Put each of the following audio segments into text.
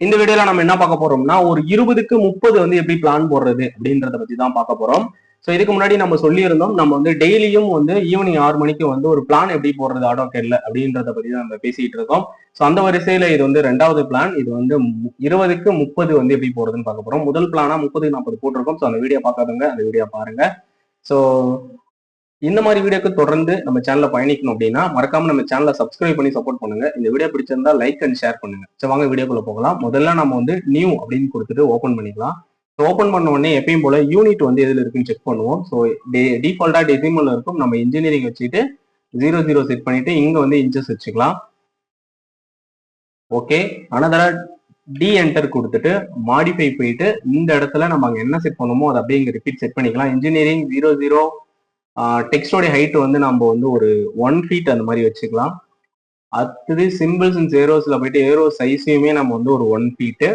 இந்த வீடியோல நம்ம என்ன பார்க்க போறோம்னா ஒரு இருபதுக்கு முப்பது வந்து எப்படி பிளான் போடுறது அப்படின்றத பத்தி தான் பார்க்க போறோம். ஸோ இதுக்கு முன்னாடி நம்ம சொல்லியிருந்தோம் நம்ம வந்து டெய்லியும் வந்து ஈவினிங் ஆறு மணிக்கு வந்து ஒரு பிளான் எப்படி போடுறது ஆட்டோகேட்ல அப்படின்றத பத்தி தான் நம்ம பேசிட்டு இருக்கோம். ஸோ அந்த வரிசையில இது வந்து ரெண்டாவது பிளான் இது வந்து மு- இருபதுக்கு முப்பது வந்து எப்படி போடுறதுன்னு பார்க்க போறோம். முதல் பிளானா முப்பது நாற்பது போட்டிருக்கோம். ஸோ அந்த வீடியோ பார்க்காதவங்க அந்த வீடியோ பாருங்க. ஸோ இந்த மாதிரி வீடியோக்கு தொடர்ந்து நம்ம சேனல்ல பயணிக்கணும் அப்படின்னா மறக்காம நம்ம சேனலை சப்ஸ்கிரைப் பண்ணி சப்போர்ட் பண்ணுங்க. இந்த வீடியோ பிடிச்சிருந்தா லைக் அண்ட் ஷேர் பண்ணுங்க. சரி வாங்க வீடியோக்குள்ள போகலாம். முதல்ல நம்ம வந்து நியூ அப்படின்னு கொடுத்துட்டு ஓபன் பண்ணிக்கலாம். ஸோ ஓப்பன் பண்ண உடனே எப்பயும் போல யூனிட் வந்து எதுல இருக்குன்னு செக் பண்ணுவோம். ஸோ டிஃபால்ட்டா டெசிமல் இருக்கும். நம்ம இன்ஜினியரிங் வச்சுட்டு ஜீரோ ஜீரோ செட் பண்ணிட்டு இங்க வந்து இன்ச்சஸ் வச்சுக்கலாம். ஓகே அனதரா டி என்டர் கொடுத்துட்டு மாடிஃபை போயிட்டு இந்த இடத்துல நம்ம அங்கே என்ன செட் பண்ணுமோ அதை அப்படியே இங்கே ரிப்பீட் செட் பண்ணிக்கலாம். இன்ஜினியரிங் ஜீரோ ஜீரோ டெக்ஸ்டோடைய ஹைட் வந்து நம்ம வந்து ஒரு ஒன் ஃபீட் அந்த மாதிரி வச்சுக்கலாம். அடுத்தது சிம்பிள்ஸ் அண்ட் ஏரோஸில் போயிட்டு ஏரோ சைஸையுமே நம்ம வந்து ஒரு ஒன் ஃபீட்டு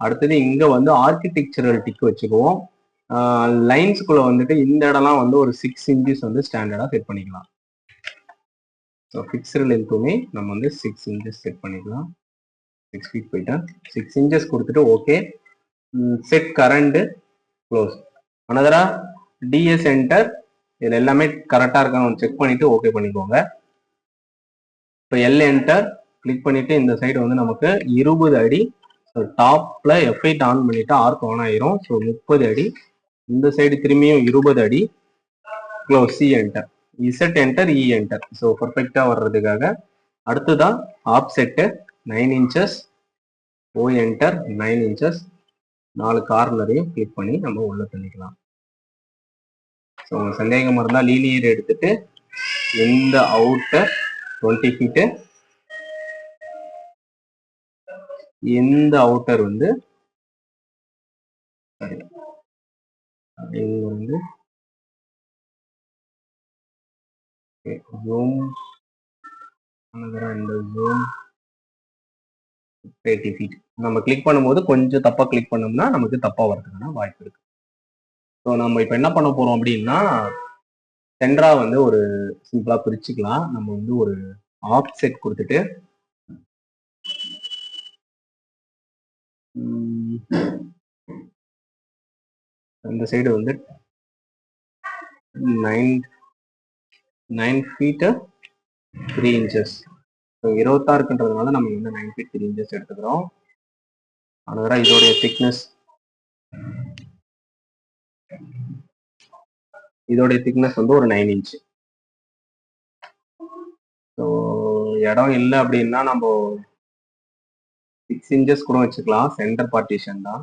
அடுத்தது இங்க வந்து ஆர்கிடெக்சரல் டிக் வச்சுக்குவோம். லைன்ஸ்குள்ள வந்துட்டு இந்த இடம்லாம் வந்து ஒரு சிக்ஸ் இன்ச்சஸ் வந்து ஸ்டாண்டர்டா செட் பண்ணிக்கலாம். ஸோ ஃபிக்ஸ்டு லென்த்துமே நம்ம வந்து சிக்ஸ் இன்ச்சஸ் செட் பண்ணிக்கலாம். சிக்ஸ் ஃபீட் போயிட்டேன் சிக்ஸ் இன்ச்சஸ் கொடுத்துட்டு ஓகே செட் கரண்ட் க்ளோஸ் அனதரா டிஎஸ் என்டர் இதில் எல்லாமே கரெக்டாக இருக்கான்னு செக் பண்ணிவிட்டு ஓகே பண்ணிக்கோங்க. இப்போ எல் என்டர் கிளிக் பண்ணிவிட்டு இந்த சைடு வந்து நமக்கு இருபது அடி ஸோ டாப்ல எஃப்ஐட் ஆன் பண்ணிவிட்டு ஆர்க் ஆன் ஆயிரும். ஸோ முப்பது அடி. இந்த சைடு திரும்பியும் இருபது அடி. Close C enter Z enter E enter so பர்ஃபெக்டாக வர்றதுக்காக அடுத்ததான் offset nine inches O enter nine inches நாலு கார்னரையும் கிளிக் பண்ணி நம்ம உள்ளே தள்ளிக்கலாம். ஸோ உங்களுக்கு சந்தேகமா இருந்தால் லீனியர் எடுத்துட்டு இந்த அவுட்டர் டுவெண்ட்டி ஃபீட்டு இந்த அவுட்டர் வந்து சரி இங்க வந்து ஜூம் இந்த ஜூம் தேர்ட்டி ஃபீட் நம்ம கிளிக் பண்ணும்போது கொஞ்சம் தப்பா கிளிக் பண்ணோம்னா நமக்கு தப்பா வரதுக்கான வாய்ப்பு இருக்கு. ஸோ நம்ம இப்போ என்ன பண்ண போறோம் அப்படின்னா சென்டரா வந்து ஒரு சிம்பிளா பிரிச்சுக்கலாம். நம்ம வந்து ஒரு ஆஃப் செட் கொடுத்துட்டு இந்த சைடு வந்து nine nine feet three inches so இருபத்தாறுக்குன்றதுனால நம்ம வந்து நைன் ஃபீட் த்ரீ இன்ச்சஸ் எடுத்துக்கிறோம். அதனால இதோடைய திக்னஸ் இதோடைய திக்னஸ் வந்து ஒரு நைன் இன்ச் ஸோ இடம் இல்லை அப்படின்னா நம்ம சிக்ஸ் இன்ச்சஸ் கூட வச்சுக்கலாம். சென்டர் பார்ட்டிஷன் தான்.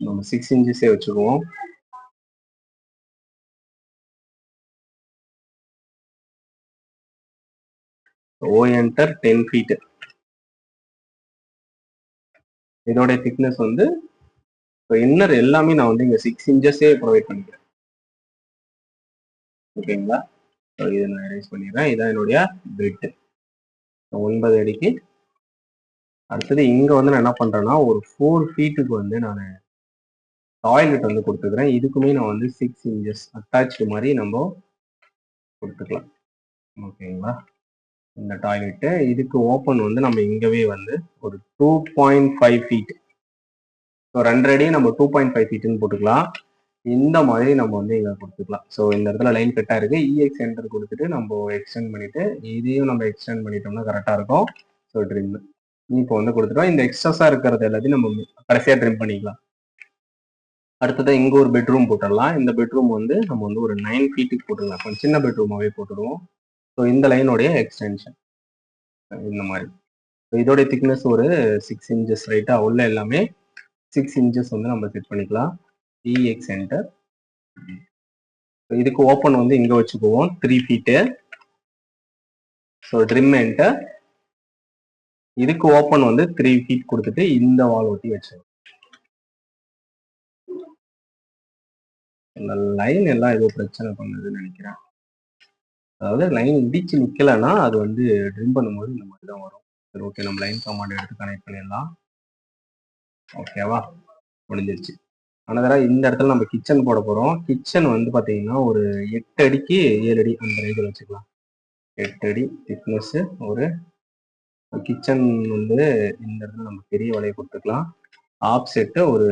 நம்ம சிக்ஸ் இன்ச்சஸே வச்சுக்குவோம். ஓ என்டர் டென் ஃபீட் இதோட திக்னஸ் வந்து இன்னர் எல்லாமே நான் வந்து இங்கே சிக்ஸ் இன்ச்சஸே ப்ரொவைட் பண்ணிக்கிறேன். ஓகேங்களா? ஸோ இதை நான் அரேஞ்ச் பண்ணிடுறேன். இதான் என்னுடைய பெட்டு ஒன்பது அடிக்கு. அடுத்தது இங்கே வந்து நான் என்ன பண்ணுறேன்னா ஒரு ஃபோர் ஃபீட்டுக்கு வந்து நான் டாய்லெட் வந்து கொடுத்துக்கிறேன். இதுக்குமே நான் வந்து சிக்ஸ் இன்ச்சஸ் அட்டாச்சு மாதிரி நம்ம கொடுத்துக்கலாம். ஓகேங்களா? இந்த டாய்லெட்டு இதுக்கு ஓப்பன் வந்து நம்ம இங்கவே வந்து ஒரு two point five feet so ரெண்டரை அடி நம்ம டூ பாயிண்ட் ஃபைவ் ஃபீட்டுன்னு போட்டுக்கலாம். இந்த மாதிரி நம்ம வந்து இதை கொடுத்துக்கலாம். ஸோ இந்த இடத்துல லைன் கட்டாக இருக்கு. இஎக்ஸ் என்டர் கொடுத்துட்டு நம்ம எக்ஸ்டெண்ட் பண்ணிட்டு இதையும் நம்ம எக்ஸ்டெண்ட் பண்ணிட்டோம்னா கரெக்டாக இருக்கும். ஸோ ட்ரிம் இப்போ வந்து கொடுத்துட்டோம். இந்த எக்ஸ்ட்ரஸாக இருக்கிறது எல்லாத்தையும் நம்ம கடைசியாக ட்ரிம் பண்ணிக்கலாம். அடுத்தது இங்கே ஒரு பெட்ரூம் போட்டுடலாம். இந்த பெட்ரூம் வந்து நம்ம வந்து ஒரு நைன் ஃபீட்டுக்கு போட்டுடலாம். கொஞ்சம் சின்ன பெட்ரூமாகவே போட்டுடுவோம். ஸோ இந்த லைனுடைய எக்ஸ்டென்ஷன் இந்த மாதிரி. இதோடைய திக்னஸ் ஒரு சிக்ஸ் இன்ச்சஸ் ரைட்டாக உள்ள எல்லாமே சிக்ஸ் இன்ச்சஸ் வந்து நம்ம செட் பண்ணிக்கலாம். இஎக்ஸ் என்டர் இதுக்கு ஓப்பன் வந்து இங்கே வச்சுக்குவோம். Three feet so trim enter இதுக்கு ஓப்பன் வந்து த்ரீ ஃபீட் கொடுத்துட்டு இந்த வால் ஒட்டி வச்சிருக்கோம் இந்த லைன் எல்லாம் ஏதோ பிரச்சனை பண்ணுதுன்னு நினைக்கிறேன். அதாவது லைன் இடிச்சு நிற்கலைன்னா அது வந்து ட்ரிம் பண்ணும்போது இந்த மாதிரி தான் வரும். சரி ஓகே நம்ம லைன் கமாண்ட் எடுத்து கனெக்ட் பண்ணிடலாம். ஓகேவா முடிஞ்சிருச்சு. அனதராக இந்த இடத்துல நம்ம கிச்சன் போட போறோம். கிச்சன் வந்து பாத்தீங்கன்னா ஒரு எட்டு அடிக்கு ஏழு அடி அந்த ரேஞ்சில் வச்சுக்கலாம். எட்டு அடி திக்னஸ் ஒரு கிச்சன் வந்து இந்த இடத்துல நம்ம பெரிய வலையை கொடுத்துக்கலாம். ஆப் செட்டு ஒரு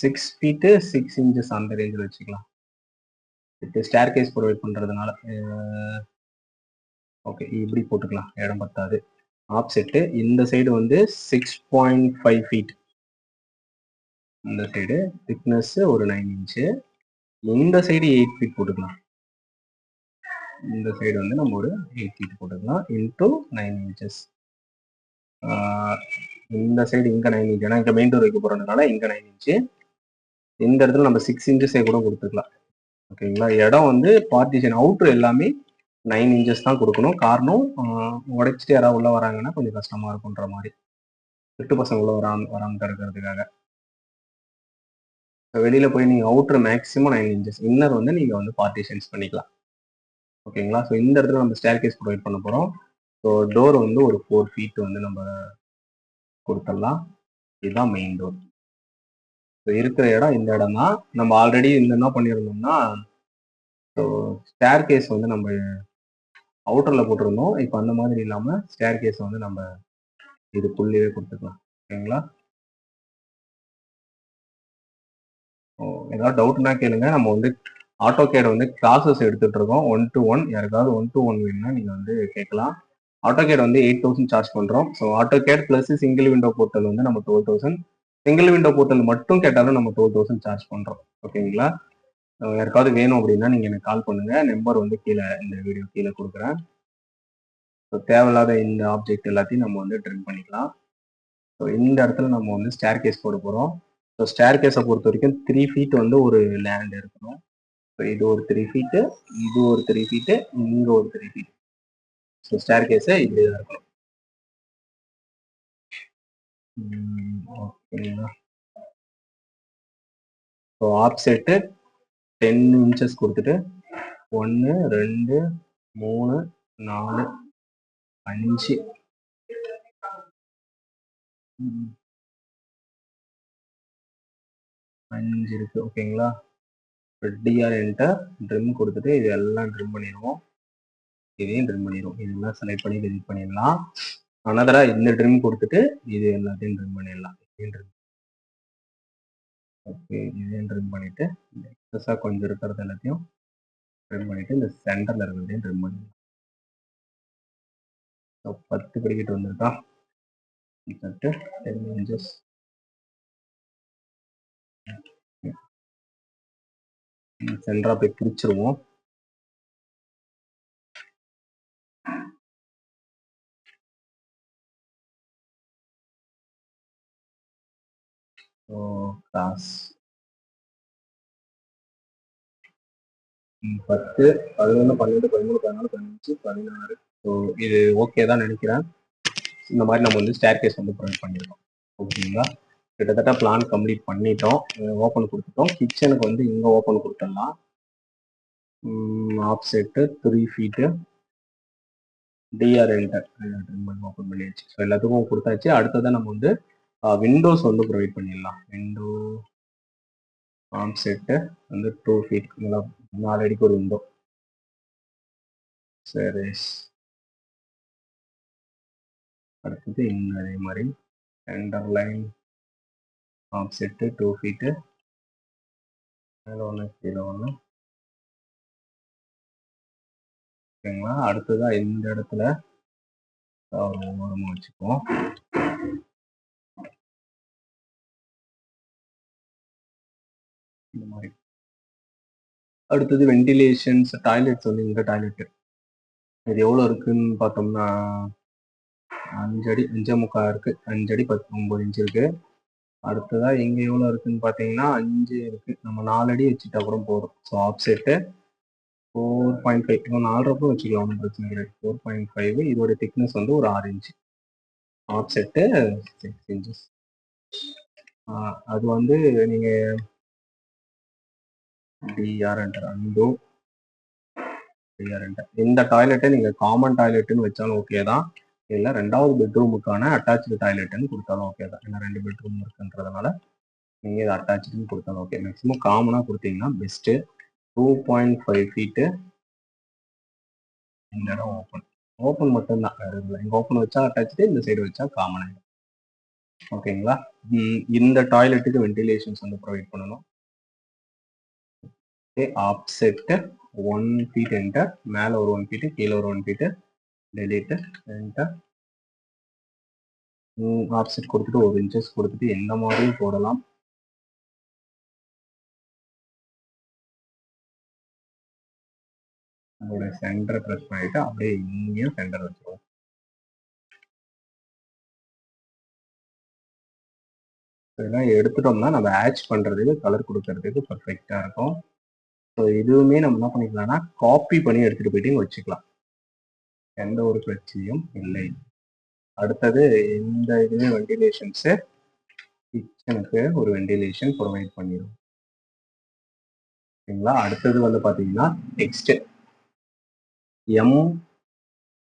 சிக்ஸ் ஃபீட்டு சிக்ஸ் இன்ச்சஸ் அந்த ரேஞ்சில் வச்சுக்கலாம். இப்போ ஸ்டேர் கேஸ் ப்ரொவைட் பண்ணுறதுனால ஓகே இப்படி போட்டுக்கலாம். இடம் பத்தாது. ஆப் செட்டு இந்த சைடு வந்து சிக்ஸ் பாயிண்ட் ஃபைவ் ஃபீட் இந்த சைடு திக்னஸ் ஒரு நைன் இன்ச்சு இந்த சைடு எயிட் ஃபீட் போட்டுக்கலாம். இந்த சைடு வந்து நம்ம ஒரு எயிட் ஃபீட் போட்டுக்கலாம் இன்டூ நைன் இன்ச்சஸ் இந்த சைடு இங்கே நைன் இன்ச் ஏன்னா இங்கே மெயின் டோர் வைக்க போகிறதுனால இங்கே நைன் இன்ச்சு இந்த இடத்துல நம்ம சிக்ஸ் இன்ச்சஸே கூட கொடுத்துக்கலாம். ஓகேங்களா? இடம் வந்து பார்ட்டிஷன் அவுட்ரு எல்லாமே நைன் இன்ச்சஸ் தான் கொடுக்கணும். காரணம் உடைச்சிட்டு யாராவது உள்ளே வராங்கன்னா கொஞ்சம் கஷ்டமாக இருக்குன்ற மாதிரி. எட்டு பசங்க உள்ளே வராம வராமல் தடுக்கிறதுக்காக வெளியில போய் நீங்க outer maximum nine inches inner வந்து நீங்க வந்து பார்ட்டிஷன்ஸ் பண்ணிக்கலாம். ஓகேங்களா ஸோ இந்த இடத்துல நம்ம ஸ்டேர் கேஸ் ப்ரொவைட் பண்ண போறோம். ஸோ டோர் வந்து ஒரு ஃபோர் ஃபீட் வந்து நம்ம கொடுத்துடலாம். இதுதான் மெயின் டோர் ஸோ இருக்கிற இடம் இந்த இடம் தான் நம்ம ஆல்ரெடி இந்த என்ன பண்ணியிருந்தோம்னா ஸோ ஸ்டேர் கேஸ் வந்து நம்ம அவுட்டரில் போட்டிருந்தோம். இப்போ அந்த மாதிரி இல்லாமல் ஸ்டேர் கேஸ் வந்து நம்ம இதுக்குள்ளேயே கொடுத்துக்கலாம். ஓகேங்களா ஏதாவது டவுட்னா கேளுங்க. நம்ம வந்து ஆட்டோ கேட் வந்து கிளாஸஸ் எடுத்துட்டு இருக்கோம் ஒன் டு ஒன் யாருக்காவது ஒன் டு ஒன் வேணும்னா நீங்கள் வந்து கேட்கலாம். ஆட்டோ கேட் வந்து எயிட் தௌசண்ட் சார்ஜ் பண்ணுறோம் so AutoCAD plus single window portal வந்து நம்ம twelve thousand single window portal மட்டும் கேட்டாலும் நம்ம டுவெல் தௌசண்ட் சார்ஜ் பண்ணுறோம் ஓகேங்களா யாருக்காவது வேணும் அப்படின்னா நீங்கள் எனக்கு கால் பண்ணுங்க. நம்பர் வந்து கீழே இந்த வீடியோ கீழே கொடுக்குறேன். ஸோ தேவையில்லாத இந்த ஆப்ஜெக்ட் எல்லாத்தையும் நம்ம வந்து ட்ரிம் பண்ணிக்கலாம். ஸோ இந்த இடத்துல நம்ம வந்து ஸ்டேர் கேஸ் போட போகிறோம் ஸோ ஸ்டேர் கேஸை பொறுத்த வரைக்கும் த்ரீ ஃபீட் வந்து ஒரு லேண்ட் இருக்கணும். ஸோ இது ஒரு த்ரீ ஃபீட்டு இது ஒரு த்ரீ ஃபீட்டு இங்கே ஒரு த்ரீ ஃபீட் ஸோ ஸ்டேர் கேஸை இப்படி தான் இருக்கணும். ஓகேங்களா ஸோ ஆப்செட்டு டென் இன்ச்சஸ் கொடுத்துட்டு ஒன்று ரெண்டு மூணு நாலு அஞ்சு. அஞ்சு இருக்குது ஓகேங்களா டிஆர் என்கிட்ட ட்ரிம் கொடுத்துட்டு இது எல்லாம் ட்ரிம் பண்ணிடுவோம். இதையும் ட்ரிம் பண்ணிடுவோம். இதெல்லாம் செலக்ட் பண்ணி டெலிட் பண்ணிடலாம். அனதராக இந்த ட்ரிம் கொடுத்துட்டு இது எல்லாத்தையும் ட்ரிம் பண்ணிடலாம். இதையும் ட்ரிம் ஓகே இதையும் ட்ரிம் பண்ணிவிட்டு எக்ஸஸாக கொஞ்சம் இருக்கிறது எல்லாத்தையும் ட்ரிம் பண்ணிவிட்டு இந்த சென்டரில் இருக்கிறதையும் ட்ரிம் பண்ணிடலாம். பத்து கிரிக்கெட் வந்திருக்கா? தட்டு டென் இன்ச்சஸ் சென்டரா போய் பிடிச்சிருவோம் கிளாஸ் பத்து பதினொன்று பன்னெண்டு பதிமூணு பதினாலு பதினஞ்சு பதினாறு. ஸோ இது ஓகே தான் நினைக்கிறேன். இந்த மாதிரி நம்ம வந்து ஸ்டேர் கேஸ் வந்து ப்ரொவைட் பண்ணியிருக்கோம் ஓகேங்களா? கிட்டத்தட்ட பிளான் கம்ப்ளீட் பண்ணிட்டோம். ஓப்பன் கொடுத்துட்டோம். கிச்சனுக்கு வந்து இங்கே ஓப்பன் கொடுத்துடலாம். Offset three feet TR enter open பண்ணியாச்சு. ஸோ எல்லாத்துக்கும் கொடுத்தாச்சு. அடுத்ததான் நம்ம வந்து விண்டோஸ் வந்து ப்ரொவைட் பண்ணிடலாம். விண்டோ ஆம் செட்டு வந்து டூ ஃபீட் நல்லா நாலு அடிக்கு ஒரு விண்டோ சரி. அடுத்தது இன்னும் அதே மாதிரி. Centre line offset two feet மேலே ஒன்று கீழே ஒன்று ஓகேங்களா? அடுத்ததாக இந்த இடத்துல ஒரு ஓரமாக வச்சுக்குவோம். இந்த மாதிரி. அடுத்தது வென்டிலேஷன்ஸ் டாய்லெட் வந்து இந்த டாய்லெட் இது எவ்வளோ இருக்குன்னு பார்த்தோம்னா அஞ்சடி அஞ்சே முக்கா இருக்கு. அஞ்சடி பத்து ஒன்பது இன்ச்சு இருக்கு. அடுத்ததா இங்க எவ்வளோ இருக்குன்னு பார்த்தீங்கன்னா அஞ்சு இருக்கு. நம்ம நாலு அடி வச்சுட்டா கூட போதும். So offset four point five இப்போ நாலு வச்சுக்கலாம் ஒன்றும் பிரச்சனை கிடையாது ஃபோர் பாயிண்ட் ஃபைவ் இதோட திக்னஸ் வந்து ஒரு ஆறு inch offset six inches அது வந்து நீங்க TR enter undo TR enter இந்த டாய்லெட்டை நீங்க காமன் டாய்லெட்னு வச்சாலும் ஓகே தான். இல்லை ரெண்டாவது பெட்ரூமுக்கான அட்டாச்சு டாய்லெட்னு கொடுத்தாலும் ஓகே தான். ஏன்னா ரெண்டு பெட்ரூம் இருக்குன்றதுனால நீங்கள் இது அட்டாச்சுன்னு கொடுத்தாலும் ஓகே மேக்ஸிமம் காமனாக கொடுத்தீங்கன்னா best two point five feet இந்த இடம் ஓப்பன் ஓப்பன் மட்டும்தான் வேற இல்லை. இங்கே ஓப்பன் வச்சா அட்டாச்சு இந்த சைடு வச்சா காமன் ஓகேங்களா இந்த டாய்லெட்டுக்கு வென்டிலேஷன்ஸ் வந்து ப்ரொவைட் பண்ணணும். ஆப்செட்டு ஒன் ஃபீட் என்டர் மேலே ஒரு ஒன் ஃபீட்டு கீழே ஒரு one feet delete enter offset கொடுத்துட்டு ஒரு இன்ச்சஸ் கொடுத்துட்டு எந்த மாதிரியும் போடலாம். உங்களுடைய சென்டரை ப்ரெஸ் பண்ணிட்டு அப்படியே இங்கேயும் சென்டர் வச்சுருவோம் இதெல்லாம் எடுத்துட்டோம்னா நம்ம ஆட்ச் பண்ணுறதுக்கு கலர் கொடுக்கறதுக்கு பர்ஃபெக்டாக இருக்கும். ஸோ இதுவுமே நம்ம என்ன பண்ணிக்கலாம்னா காப்பி பண்ணி எடுத்துகிட்டு போயிட்டு வச்சுக்கலாம். எந்த ஒரு பிரச்சனையும் இல்லை. அடுத்தது இந்த இதுவே வெண்டிலேஷன்ஸு கிச்சனுக்கு ஒரு வெண்டிலேஷன் ப்ரொவைட் பண்ணிடும் ஓகேங்களா அடுத்தது வந்து பார்த்தீங்கன்னா நெக்ஸ்ட் எம்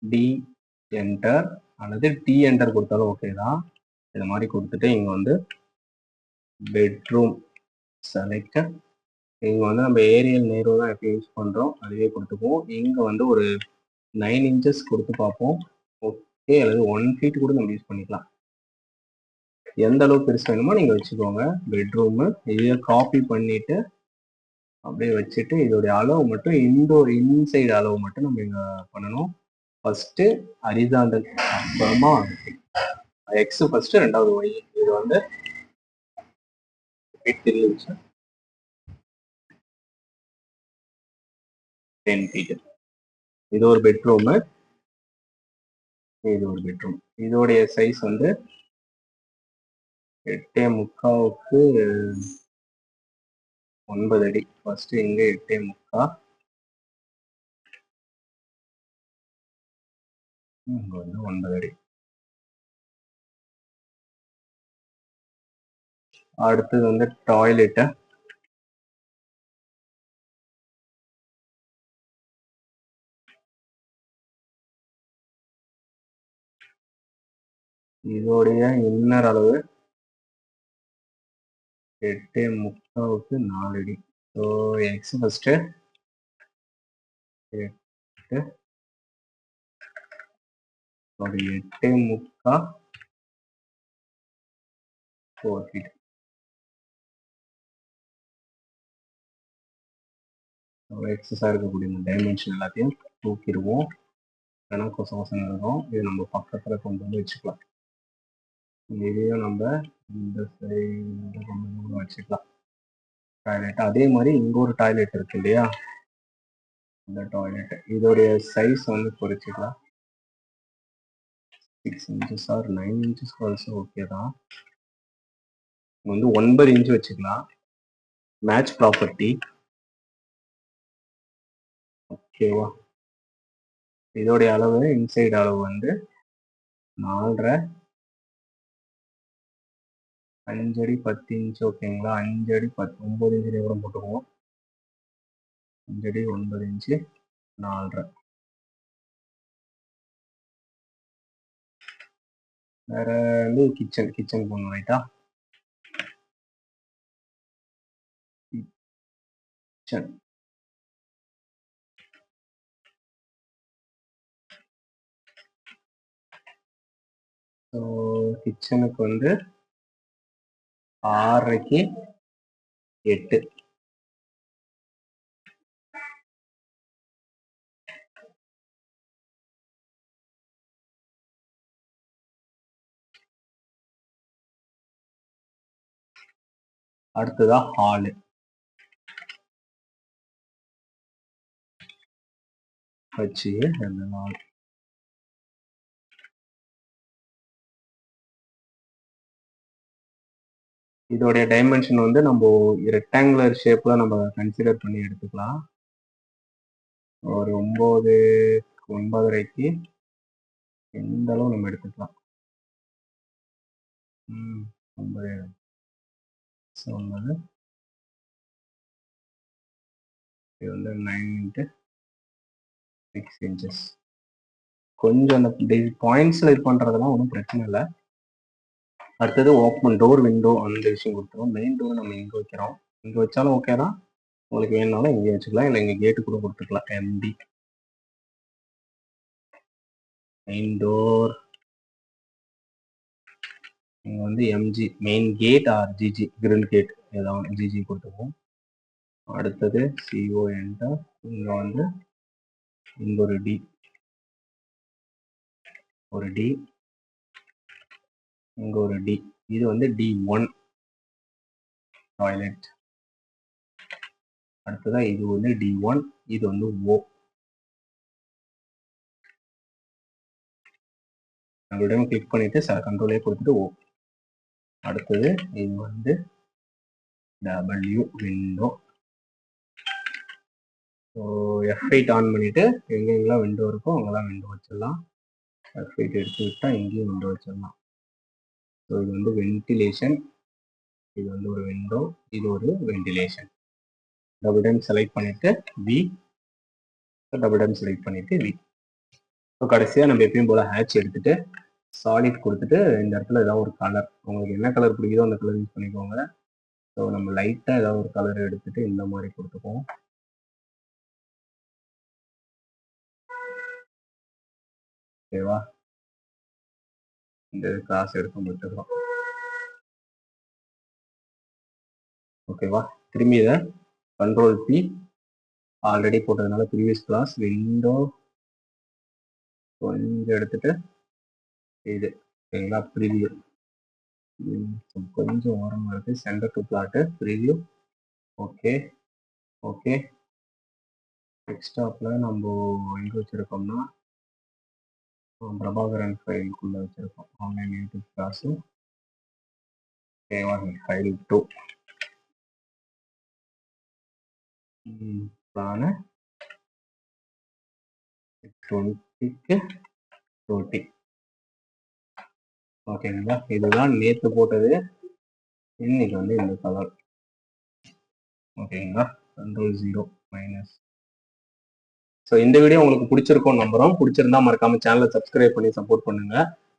டி என்டர் அல்லது டி என்டர் கொடுத்தாலும் ஓகே தான். இது மாதிரி கொடுத்துட்டு இங்கே வந்து பெட்ரூம் செலக்ட் இங்கே வந்து நம்ம ஏரியல் நேரோ தான் எப்போ யூஸ் பண்ணுறோம் அதுவே கொடுத்துக்குவோம். இங்கே வந்து ஒரு நைன் இன்ச்சஸ் கொடுத்து பார்ப்போம். ஓகே அல்லது ஒன் ஃபீட் கூட நம்ம யூஸ் பண்ணிக்கலாம். எந்த அளவு பெருசு வேணுமோ நீங்கள் வச்சுக்கோங்க. பெட்ரூமு இதை காப்பி பண்ணிவிட்டு அப்படியே வச்சுட்டு இதோடைய அளவு மட்டும் இன்டோர் இன்சைடு அளவு மட்டும் நம்ம இங்கே பண்ணணும். ஃபஸ்ட்டு ஹரிசாண்டல் அப்புறமா எக்ஸ் ஃபஸ்ட்டு ரெண்டாவது ஒய் இது வந்து தெரியுது டென் ஃபீட்டு இது ஒரு பெட்ரூமு இது ஒரு பெட்ரூம் இதோடைய சைஸ் வந்து எட்டே முக்காவுக்கு ஒன்பது அடி. ஃபஸ்ட்டு இங்க எட்டே முக்கா. இங்கே வந்து ஒன்பது அடி. அடுத்தது வந்து டாய்லெட்டை இதோடைய இன்னர் அளவு எட்டு முக்காவுக்கு நாலு அடி. ஸோ எக்ஸ் ஃபஸ்ட்டு எட்டு. சாரி எட்டு முக்கா ஃபோர் ஃபீட் எக்ஸஸாக இருக்கக்கூடிய இந்த டைமென்ஷன் எல்லாத்தையும் தூக்கிடுவோம். ஏன்னா கொச கொசம் இருக்கும். இது நம்ம பக்கத்தில் கொண்டு வந்து வச்சுக்கலாம். இதையும் நம்ம இந்த சைடு வச்சுக்கலாம். டாய்லெட் அதே மாதிரி இங்கே ஒரு டாய்லெட் இருக்கு இல்லையா? இந்த டாய்லெட் இதோடைய சைஸ் வந்து குறைச்சிக்கலாம். Six inches or nine inches also okay தான். வந்து ஒன்பது இன்ச் வச்சுக்கலாம். மேட்ச் ப்ராப்பர்ட்டி ஓகேவா இதோடைய அளவு இன்சைடு அளவு வந்து நாலரை அஞ்சடி பத்து இன்ச் ஓகேங்களா அஞ்சடி பத்து ஒன்பது இன்ச்சு கூட போட்டுக்குவோம். அஞ்சடி ஒன்பது இன்ச்சு நாலரை. வேற வந்து கிச்சன் கிச்சன் போகணும் ரைட்டா கிச்சன். ஸோ கிச்சனுக்கு வந்து ஆறரைக்கு எட்டு. அடுத்ததா ஹாலு வச்சு ரெண்டு நாள் இதோடைய டைமென்ஷன் வந்து நம்ம ரெக்டாங்குலர் ஷேப்பில் நம்ம கன்சிடர் பண்ணி எடுத்துக்கலாம். ஒரு ஒம்பது ஒன்பதரைக்கு எந்த அளவு நம்ம எடுத்துக்கலாம்? ம் ஒன்பது ஒன்பது. இது வந்து நைன் இன்ட்டு சிக்ஸ் இன்ச்சஸ் கொஞ்சம் அந்த பாயிண்ட்ஸில் இது பண்ணுறதெல்லாம் ஒன்றும் பிரச்சனை இல்லை. அடுத்தது ஓப்பன் டோர் விண்டோ அந்த விஷயம் கொடுத்துருவோம் மெயின் டோர் நம்ம இங்கே வைக்கிறோம்? இங்கே வச்சாலும் ஓகே தான். உங்களுக்கு வேணுனாலும் இங்கே வச்சுக்கலாம். இல்லை இங்கே கேட்டு கூட கொடுத்துக்கலாம். எம்டி மெயின் டோர் இங்கே வந்து MG main gate or GG grill gate ஏதாவது ஜிஜி கொடுத்துருவோம். அடுத்தது சிஓ என்டர் இங்கே வந்து இங்கே ஒரு டி ஒரு டி இங்க ஒரு டி இது வந்து டி ஒன் டாய்லெட் அடுத்ததா இது வந்து டி ஒன் இது வந்து ஓ நம்மளிடம் கிளிக் பண்ணிட்டு சார் கண்ட்ரோலே கொடுத்துட்டு ஓ அடுத்தது இது வந்து W window so F eight on பண்ணிவிட்டு எங்கெங்கெல்லாம் விண்டோ இருக்கோ அங்கெல்லாம் விண்டோ வச்சிடலாம். எஃப் எயிட் எடுத்து விட்டால் இங்கேயும் விண்டோ வச்சிடலாம். ஸோ இது வந்து வென்டிலேஷன் இது வந்து ஒரு விண்டோ இது ஒரு வென்டிலேஷன் டபுள் டைம் செலக்ட் பண்ணிட்டு வி டபுள் டைம் செலக்ட் பண்ணிட்டு வி ஸோ கடைசியாக நம்ம எப்பயும் போல் ஹேட்ச் எடுத்துட்டு சாலிட் கொடுத்துட்டு இந்த இடத்துல ஏதாவது ஒரு கலர் உங்களுக்கு என்ன கலர் பிடிக்குதோ அந்த கலர் யூஸ் பண்ணிக்கோங்க. ஸோ நம்ம லைட்டாக ஏதாவது ஒரு கலர் எடுத்துட்டு இந்த மாதிரி கொடுத்துப்போம் ஓகேவா இந்த கிளாஸ் எடுக்க முடிச்சிடலாம் ஓகேவா திரும்பி இதை கண்ட்ரோல் பி ஆல்ரெடி போட்டதுனால ப்ரீவியஸ் கிளாஸ் விண்டோ கொஞ்சம் எடுத்துட்டு இது ஓகேங்களா ப்ரிவியூ கொஞ்சம் ஓரமாக இருக்கு. Centre to plot preview okay okay டெக்ஸ்டாப்பில் நம்ம எங்கே வச்சுருக்கோம்னா பிரபாகரன் ஃபைலுக்குள்ளே வச்சுருக்கோம். Online YouTube class one file two plan டுவெண்ட்டிக்கு டுவெண்ட்டி ஓகேங்களா இதுதான் நேற்று போட்டது. இன்னைக்கு வந்து இந்த கலர் ஓகேங்களா கண்ட்ரோல் ஜீரோ மைனஸ் ஸோ இந்த வீடியோ உங்களுக்கு பிடிச்சிருக்கும் நம்புறோம். பிடிச்சிருந்தா மறக்காம சேனலை சப்ஸ்கிரைப் பண்ணி சப்போர்ட் பண்ணுங்க.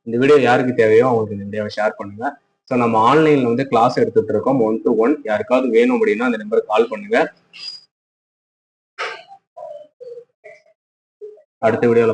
இந்த வீடியோ யாருக்கு தேவையோ அவங்களுக்கு இந்த வீடியோவை ஷேர் பண்ணுங்க. ஸோ நம்ம ஆன்லைன்ல வந்து கிளாஸ் எடுத்துட்டு இருக்கோம். ஒன் டு ஒன் யாருக்காவது வேணும் அப்படின்னா அந்த நம்பருக்கு கால் பண்ணுங்க. அடுத்த வீடியோல